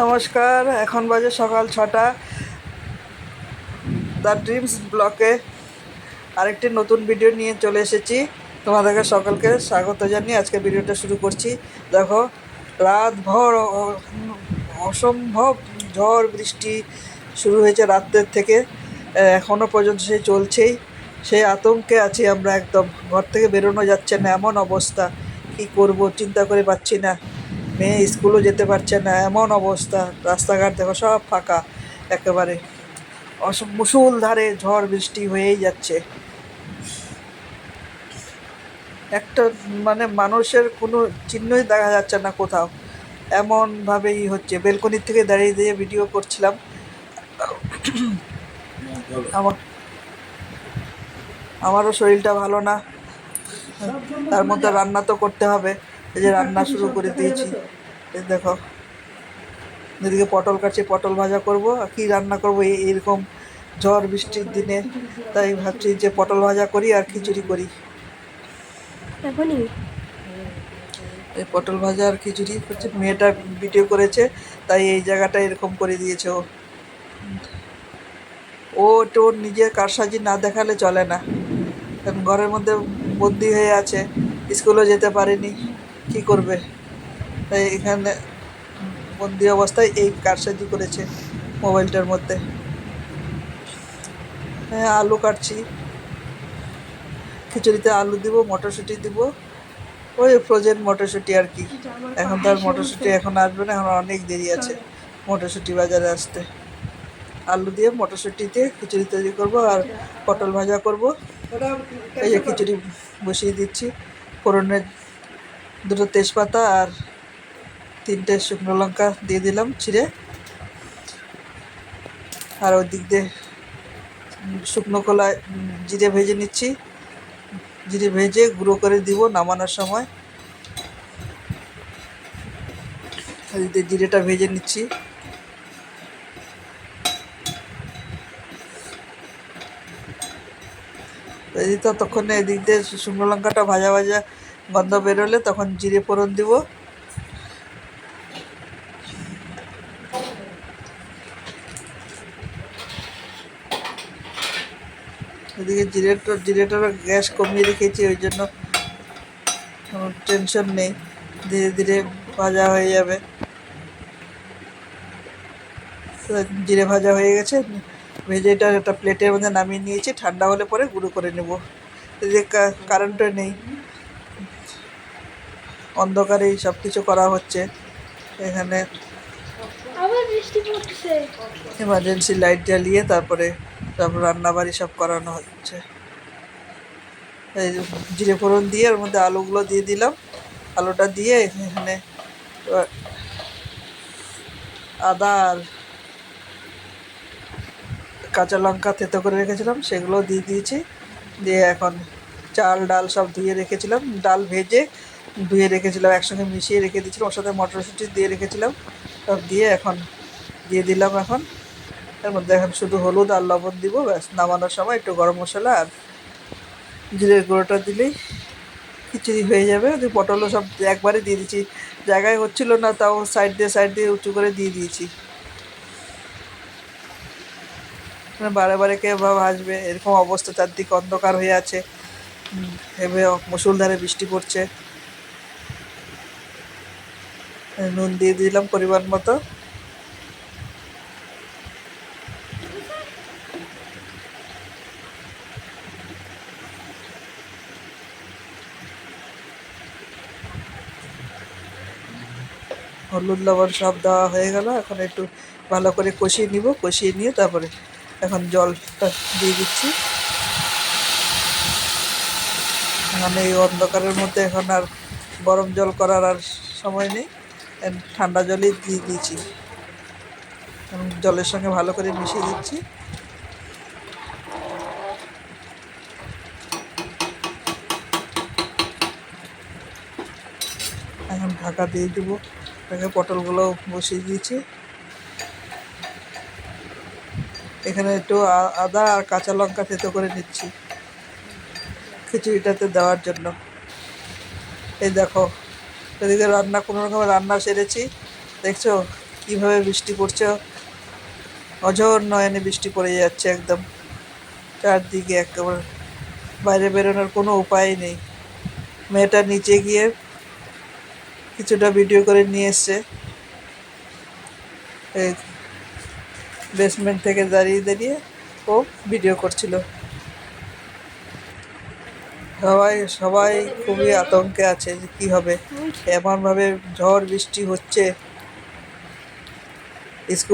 নমস্কার, এখন বাজে সকাল ছটা। দ্য ড্রিমস ব্লকে আরেকটি নতুন ভিডিও নিয়ে চলে এসেছি। তোমাদেরকে সকলকে স্বাগত জানিয়ে আজকে ভিডিওটা শুরু করছি। দেখো, রাত ভর, অসম্ভব ঝড় বৃষ্টি শুরু হয়েছে রাত্রের থেকে। এখনও পর্যন্ত সে চলছেই। সেই আতঙ্কে আছি আমরা একদম। ঘর থেকে বেরোনো যাচ্ছে না, এমন অবস্থা। কি করব, চিন্তা করে পাচ্ছি না। মেয়ে স্কুলও যেতে পারছে না, এমন অবস্থা, রাস্তাঘাট দেখো সব ফাঁকা, একেবারে অস- মুষলধারে ঝড় বৃষ্টি হয়েই যাচ্ছে। একটা মানে মানুষের কোনো চিহ্নই দেখা যাচ্ছে না কোথাও। এমনভাবেই হচ্ছে। বেলকনির থেকে দাঁড়িয়ে দিয়ে ভিডিও করছিলাম। আমার, আমারও শরীরটা ভালো না। তার মধ্যে রান্না তো করতে হবে। এই যে রান্না শুরু করে দিয়েছি। এই দেখো এদিকে পটল কাটছি পটল ভাজা করব। আর কী রান্না করব? এই এরকম ঝড় বৃষ্টির দিনে। তাই ভাবছি যে পটল ভাজা করি আর খিচুড়ি করি। এখনই এই পটল ভাজা আর খিচুড়ি হচ্ছে মেয়েটা ভিডিও করেছে তাই এই জায়গাটা এরকম করে দিয়েছে ও। ও তো ওর নিজের কারসাজি না দেখালে চলে না। কারণ ঘরের মধ্যে বন্দি হয়ে আছে। স্কুলেও যেতে পারেনি। কি করবে? তাই এখানে বন্দি অবস্থায় এই কারসাজি করেছে মোবাইলটার মধ্যে। হ্যাঁ আলু কাটছি। খিচুড়িতে আলু দিব, মটরশুঁটি দিব। ওই ফ্রোজেন মটরশুঁটি আর কি। এখন তো আর মটরশুঁটি এখন আসবে না, এখন অনেক দেরি আছে মটরশুঁটি বাজারে আসতে। আলু দিয়ে মটরশুঁটি দিয়ে খিচুড়ি তৈরি করব আর পটল ভাজা করব। এই যে খিচুড়ি বসিয়ে দিচ্ছি, ফোড়নের দুটো তেজপাতা আর তিনটে শুকনো লঙ্কা দিয়ে দিলাম ছিঁড়ে আর ওই দিক দিয়ে শুকনো কলায় জিরে ভেজে নিচ্ছি। জিরে ভেজে গুঁড়ো করে দিব নামানোর সময়। জিরেটা ভেজে নিচ্ছি। ততক্ষণ এদিক দিয়ে শুকনো লঙ্কাটা ভাজা ভাজা গন্ধ বেরোলে তখন জিরে ফোড়ন দিব। এদিকে জিরেটা জিরেটারও গ্যাস কমিয়ে রেখেছি, ওই জন্য কোনো টেনশন নেই। ধীরে ধীরে ভাজা হয়ে যাবে। জিরে ভাজা হয়ে গেছে। ভেজে এটা একটা প্লেটের মধ্যে নামিয়ে নিয়েছি। ঠান্ডা হলে পরে গুঁড়ো করে নেব। এদিকে কারেন্টও নেই। অন্ধকারেই সব কিছু করা হচ্ছে। এখানে এমার্জেন্সি লাইট জ্বালিয়ে তারপরে তারপর রান্নাবাড়ি সব করানো হচ্ছে। এই জিরে ফোড়ন দিয়ে ওর মধ্যে আলুগুলো দিয়ে দিলাম। আলুটা দিয়ে এখানে আদা আর কাঁচা লঙ্কা থেতো করে রেখেছিলাম সেগুলো দিয়ে দিয়েছি। দিয়ে এখন চাল ডাল সব ধুয়ে রেখেছিলাম। ডাল ভেজে ধুয়ে রেখেছিলাম, একসঙ্গে মিশিয়ে রেখে দিয়েছিলাম, ওর সাথে মটরশুঁটি দিয়ে রেখেছিলাম। সব দিয়ে এখন দিয়ে দিলাম এখন। এর মধ্যে এখন শুধু হলুদ আর লবণ দিব, ব্যাস, নামানোর সময় একটু গরম মশলা আর জিরের গুঁড়োটা দিলেই খিচুড়ি হয়ে যাবে। ওই পটলও সব একবারে দিয়ে দিয়েছি। জায়গায় হচ্ছিল না, তাও সাইড দিয়ে সাইড দিয়ে উঁচু করে দিয়ে দিয়েছি। মানে বারে বারে কে বা আসবে, এরকম অবস্থা, চারদিকে অন্ধকার হয়ে আছে। এভাবে মুসুলধারে বৃষ্টি পড়ছে। নুন দিয়ে দিলাম পরিমাণ মতো। হলুদ, লবণ সব দেওয়া হয়ে গেল। এখন একটু ভালো করে কষিয়ে নিব। কষিয়ে নিয়ে তারপরে এখন জলটা দিয়ে দিচ্ছি। এখন এই অন্ধকারের মধ্যে এখন আর গরম জল করার আর সময় নেই। ঠান্ডা জলই দিয়ে দিয়েছি। জলের সঙ্গে ভালো করে মিশিয়ে দিচ্ছি। এখন ঢাকা দিয়ে দেবো। এখানে পটলগুলো বসিয়ে দিয়েছি। এখানে একটু আদা আর কাঁচা লঙ্কা থেতো করে নিচ্ছি। খিচুড়িটাতে দেওয়ার জন্য। এই দেখো এদিকে রান্না, কোনো রকম রান্না সেরেছি। দেখছ কীভাবে বৃষ্টি পড়ছে? অঝর নয়নে বৃষ্টি পড়ে যাচ্ছে একদম। চারদিকে একেবারে বাইরে বেরোনোর কোনো উপায় নেই। মেয়েটা নিচে গিয়ে কিছুটা ভিডিও করে নিয়ে এসছে। বেসমেন্ট থেকে দাঁড়িয়ে দাঁড়িয়ে ও ভিডিও করছিল। সবাই সবাই খুবই আতঙ্কে আছে যে কী হবে। এমনভাবে ঝড় বৃষ্টি হচ্ছে। স্কুল